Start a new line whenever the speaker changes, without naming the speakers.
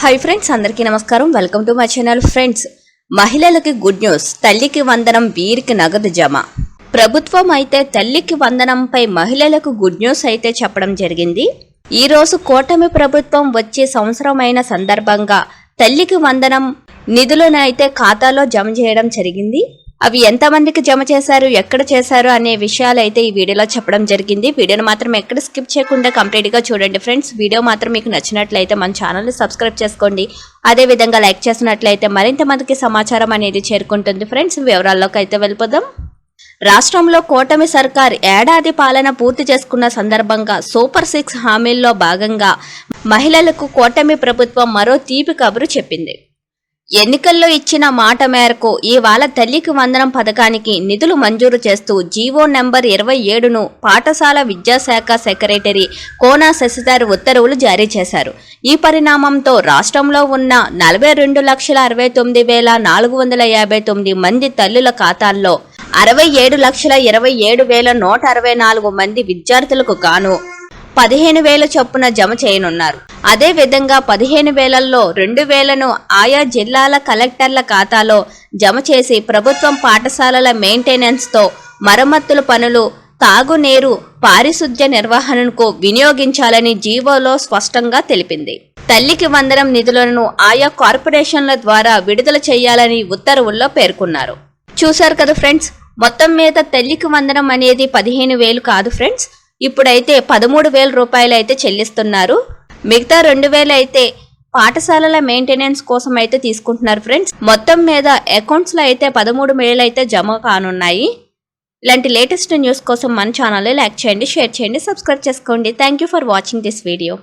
Hi friends అందరికీ నమస్కారం. Welcome to my channel friends మహిళలకి గుడ్ న్యూస్ తల్లికి వందనం వీరికి నగదు జమ. ప్రభుత్వం అయితే తల్లికి వందనంపై మహిళలకు గుడ్ న్యూస్ అయితే చెప్పడం జరిగింది. ఈరోజు కోటమి కూటమి ప్రభుత్వం వచ్చే సంవత్సరమైన సందర్భంగా తల్లికి వందనం నిధులను అయితే ఖాతాలో జమ చేయడం జరిగింది. అవి ఎంతమందికి జమ చేశారు ఎక్కడ చేశారు అనే విషయాలు అయితే ఈ వీడియోలో చెప్పడం జరిగింది. వీడియోను మాత్రం ఎక్కడ స్కిప్ చేయకుండా కంప్లీట్గా చూడండి ఫ్రెండ్స్. వీడియో మాత్రం మీకు నచ్చినట్లయితే మన ఛానల్ని సబ్స్క్రైబ్ చేసుకోండి. అదే విధంగా లైక్ చేసినట్లయితే మరింత మందికి సమాచారం అనేది చేరుకుంటుంది ఫ్రెండ్స్. వివరాల్లోకి అయితే వెళ్ళిపోదాం. రాష్ట్రంలో కూటమి సర్కార్ ఏడాది పాలన పూర్తి చేసుకున్న సందర్భంగా సూపర్ సిక్స్ హామీల్లో భాగంగా మహిళలకు కూటమి ప్రభుత్వం మరో తీపి కబురు చెప్పింది. ఎన్నికల్లో ఇచ్చిన మాట మేరకు ఇవాళ తల్లికి వందనం పథకానికి నిధులు మంజూరు చేస్తూ జీవో నెంబర్ ఇరవై ఏడును పాఠశాల విద్యాశాఖ సెక్రటరీ కోనా శశిధర్ ఉత్తర్వులు జారీ చేశారు. ఈ పరిణామంతో రాష్ట్రంలో ఉన్న నలభై రెండు లక్షల అరవై తొమ్మిది వేల నాలుగు వందల యాభై తొమ్మిది మంది తల్లుల ఖాతాల్లో అరవై ఏడు లక్షల ఇరవై ఏడు వేల నూట అరవై నాలుగు మంది విద్యార్థులకు గాను పదిహేను వేల చొప్పున జమ చేయనున్నారు. అదే విధంగా పదిహేను వేలల్లో రెండు వేలను ఆయా జిల్లాల కలెక్టర్ల ఖాతాలో జమ చేసి ప్రభుత్వం పాఠశాలల మెయింటెనెన్స్తో మరమ్మతుల పనులు తాగునీరు పారిశుధ్య నిర్వహణకు వినియోగించాలని జీవోలో స్పష్టంగా తెలిపింది. తల్లికి వందనం నిధులను ఆయా కార్పొరేషన్ల ద్వారా విడుదల చేయాలని ఉత్తర్వుల్లో పేర్కొన్నారు. చూశారు కదా ఫ్రెండ్స్ మొత్తం మీద తల్లికి వందనం అనేది పదిహేను వేలు కాదు ఫ్రెండ్స్. ఇప్పుడైతే పదమూడు వేల రూపాయలు అయితే చెల్లిస్తున్నారు. మిగతా రెండు వేలు అయితే పాఠశాలల మెయింటెనెన్స్ కోసం అయితే తీసుకుంటున్నారు ఫ్రెండ్స్. మొత్తం మీద అకౌంట్స్లో అయితే పదమూడు వేలు అయితే జమ కానున్నాయి. ఇలాంటి లేటెస్ట్ న్యూస్ కోసం మన ఛానల్ లైక్ చేయండి షేర్ చేయండి సబ్స్క్రైబ్ చేసుకోండి. Thank you for watching this video